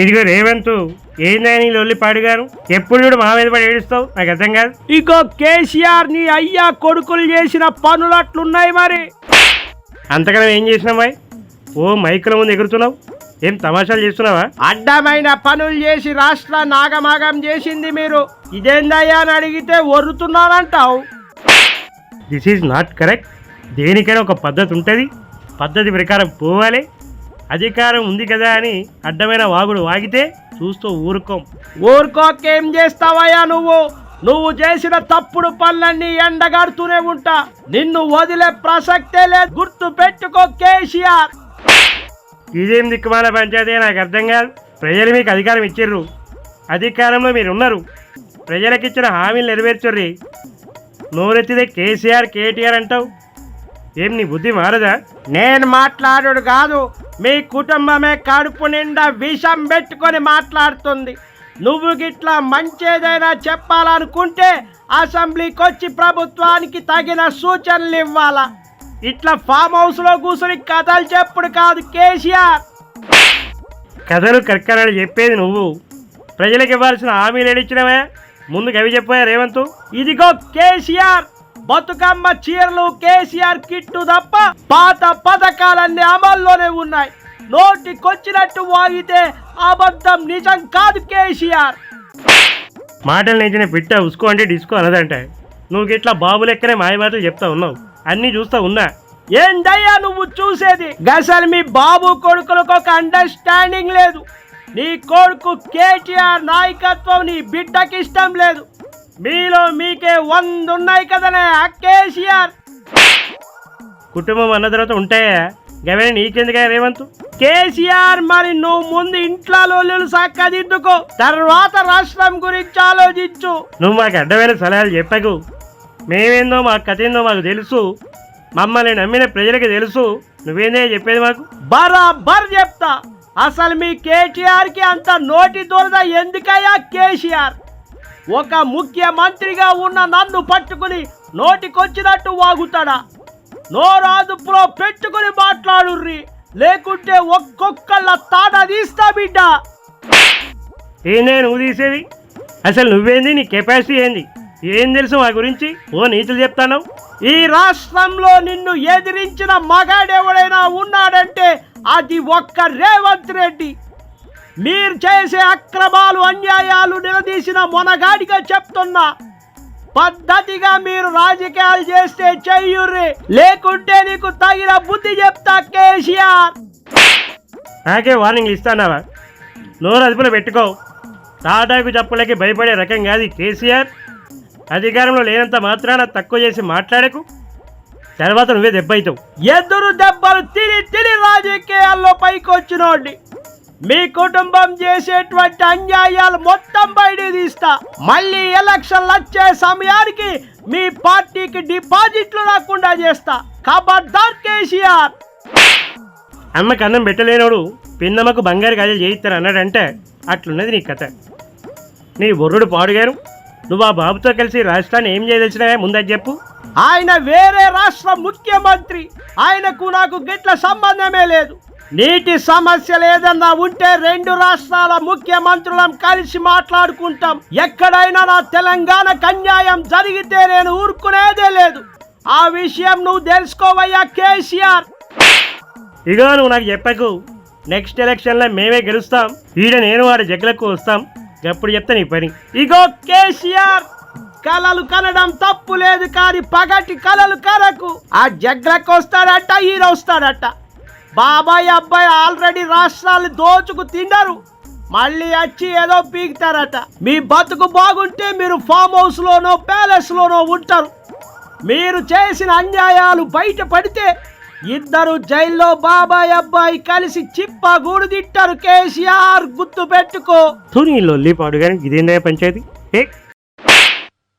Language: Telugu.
ఇదిగో రేవంత్ ఏందా నీ లొల్లి పాడుగాను ఎప్పుడు చూడు మా మీద పడి ఏడుస్తావు? నాకు అర్థం కాదు. ఇగో కేసీఆర్ నీ అయ్యా కొడుకులు చేసిన పనులు అట్లున్నాయి మరి. అంతకన్నా ఏం చేసినావు ఓ మైకుల ముందు ఎగురుతున్నావు? ఏం తమాషాలు చేస్తున్నావా? అడ్డమైన పనులు చేసి రాష్ట్ర నాగమాగం చేసింది మీరు. ఇదేందయ్యా అని అడిగితే ఒర్రుతున్నానంటావు. దిస్ ఈజ్ నాట్ కరెక్ట్ దేనికైనా ఒక పద్ధతి ఉంటుంది. పద్ధతి ప్రకారం పోవాలి. అధికారం ఉంది కదా అని అడ్డమైన వాగుడు వాగితే చూస్తూ ఊరుకోం. ఊరుకోకేం చేస్తావయ్యా నువ్వు? నువ్వు చేసిన తప్పుడు పనులన్నీ ఎండగడుతూనే ఉంటా. నిన్ను వదిలే ప్రసక్తే లేదు. గుర్తు పెట్టుకో కేసీఆర్. ఇదేం దిక్కుమాల పంచాయతీ నాకు అర్థం కాదు. ప్రజలు మీకు అధికారం ఇచ్చిర్రు. అధికారంలో మీరు ఉన్నారు ప్రజలకు ఇచ్చిన హామీలు నెరవేర్చుర్రి. నోరెత్తిదే కేసీఆర్ కేటీఆర్ అంటావు. ఏం నీ బుద్ధి మారదా? నేను మాట్లాడుడు కాదు మీ కుటుంబమే కడుపు నిండా విషం పెట్టుకొని మాట్లాడుతుంది. నువ్వు గిట్లా మంచేదైనా చెప్పాలనుకుంటే అసెంబ్లీకి వచ్చి ప్రభుత్వానికి తగిన సూచనలు ఇవ్వాలా? ఇట్లా ఫామ్ హౌస్లో కూర్చుని కథలు చెప్పుడు కాదు కేసీఆర్. కథలు కర్కరాలు చెప్పేది నువ్వు. ప్రజలకు ఇవ్వాల్సిన హామీలు ఏడిచ్చినవే? ముందుకు అవి చెప్పాయా రేవంతు? ఇదిగో కేసీఆర్. బతుకమ్మ చీరలు కేసీఆర్ కిట్టు తప్ప పాత పథకాలన్నీ అమల్లోనే ఉన్నాయి. నోటికొచ్చినట్టు వాగితే అబద్ధం నిజం కాదు కేసీఆర్. మాటలు నేర్చిన పిట్ట ఉసుకో అంటే డిస్కో అనదంట. నువ్వు ఇట్లా బాబు లెక్కనే మాయ మాటలు చెప్తా ఉన్నావు. అన్నీ చూస్తా ఉన్నా. ఏందయ్యా నువ్వు చూసేది? గసలు మీ బాబు కొడుకులకు ఒక అండర్స్టాండింగ్ లేదు. నీ కొడుకు కేటీఆర్ నాయకత్వం నీ బిడ్డకి ఇష్టం లేదు. మీలో మీకే వంద ఉన్నాయి కదనే కేసీఆర్ కుటుంబం అన్న తర్వాత ఉంటాయా? గవే నీకెందుకా రేవంతు? కేసీఆర్ మరి నువ్వు ముందు ఇంట్లో లోళ్ళు చక్కదిద్దుకో తర్వాత రాష్ట్రం గురించి ఆలోచించు. నువ్వు మాకు అడ్డమైన సలహాలు చెప్పకు. మేమేందో మా కథ ఏందో మాకు తెలుసు. మమ్మల్ని నమ్మిన ప్రజలకు తెలుసు. నువ్వేందే చెప్పేది మాకు? బరాబర్ చెప్తా. అసలు మీ కేటీఆర్కి అంత నోటి దొరద ఎందుకయ్యా కేసీఆర్? ఒక ముఖ్యమంత్రిగా ఉన్న నన్ను పట్టుకుని నోటికొచ్చినట్టు వాగుతాడా. నోరాదుపులో పెట్టుకుని మాట్లాడుర్రి. లేకుంటే ఒక్కొక్కళ్ళ తాట తీస్తా బిడ్డ. ఏందే నువ్వు తీసేది? అసలు నువ్వేంది? నీ కెపాసిటీ ఏంది? ఏం తెలుసు మా గురించి? ఓ నీతులు చెప్తాను ఈ రాష్ట్రంలో నిన్ను ఎదిరించిన మగాడెవడైనా ఉన్నాడంటే అది ఒక్క రేవంత్ రెడ్డి. మీరు చేసే అక్రమాలు అన్యాయాలు నిలదీసిన మొనగాడిగా చెప్తున్నా పద్ధతిగా మీరు రాజకీయాలు చేస్తే చెయ్యుర్రి లేకుంటే నీకు తగిన బుద్ధి చెప్తా కేసీఆర్. నాకే వార్నింగ్లు ఇస్తానావా? నోరు అదుపులో పెట్టుకో. తాటాకు చప్పులకి భయపడే రకం కాదు కేసీఆర్. అధికారంలో లేనంత మాత్రాన తక్కువ చేసి మాట్లాడకు. తర్వాత నువ్వే దెబ్బైతావు ఎదురు దెబ్బలు తిని తిని రాజకీయాల్లో పైకొచ్చినోడిని. మీ కుటుంబం చేసేటువంటి అన్యాయాలు మొత్తం బయట తీస్తా. మళ్ళీ ఎలక్షన్లు వచ్చే సమయానికి మీ పార్టీకి డిపాజిట్లు రాకుండా చేస్తా. ఖబర్దార్ కేసీఆర్. అమ్మకి అన్నం పెట్టలేనోడు పిన్నమ్మకు బంగారు గాజులు చేయిస్తాను అన్నాడంటే అట్లున్నది నీ కథ. నీ బొర్రుడు పాడుగాను నువ్వు ఆ బాబుతో కలిసి రాష్ట్రాన్ని ఏం చేయదలిచినావే? ముందని చెప్పు. ఆయన వేరే రాష్ట్ర ముఖ్యమంత్రి. ఆయనకు నాకు గిట్ల సంబంధమే లేదు. నీటి సమస్యలు ఏదన్నా ఉంటే రెండు రాష్ట్రాల ముఖ్యమంత్రులం కలిసి మాట్లాడుకుంటాం. ఎక్కడైనా నా తెలంగాణకు అన్యాయం జరిగితే నేను ఊరుకునేదే లేదు. ఆ విషయం నువ్వు తెలుసుకోవయ్యా కేసీఆర్. ఇగో నువ్వు నాకు చెప్పకు. నెక్స్ట్ ఎలక్షన్లో మేమే గెలుస్తాం. ఈడ నేను వాడి జగ్లకు వస్తాం. ఎప్పుడు చెప్తా నీ పని. ఇగో కేసీఆర్ కలలు కనడం తప్పు లేదు కానీ పగటి కలలు కరకు. ఆ జగ్లకు వస్తాడట ఈయన వస్తాడట. బాబాయ్ అబ్బాయి ఆల్రెడీ రాష్ట్రాలు దోచుకు తిండారు మళ్ళీ వచ్చి ఏదో పీకుతారట. మీ బతుకు బాగుంటే మీరు ఫామ్ హౌస్ లోనో ప్యాలెస్ లోనో ఉంటారు. మీరు చేసిన అన్యాయాలు బయట పడితే ఇద్దరు జైల్లో బాబాయ్ అబ్బాయి కలిసి చిప్ప గూడు తిట్టారు కేసీఆర్. గుర్తు పెట్టుకో. తూ నీ కానీ పాడుగాని ఇదేందా పంచాయతీ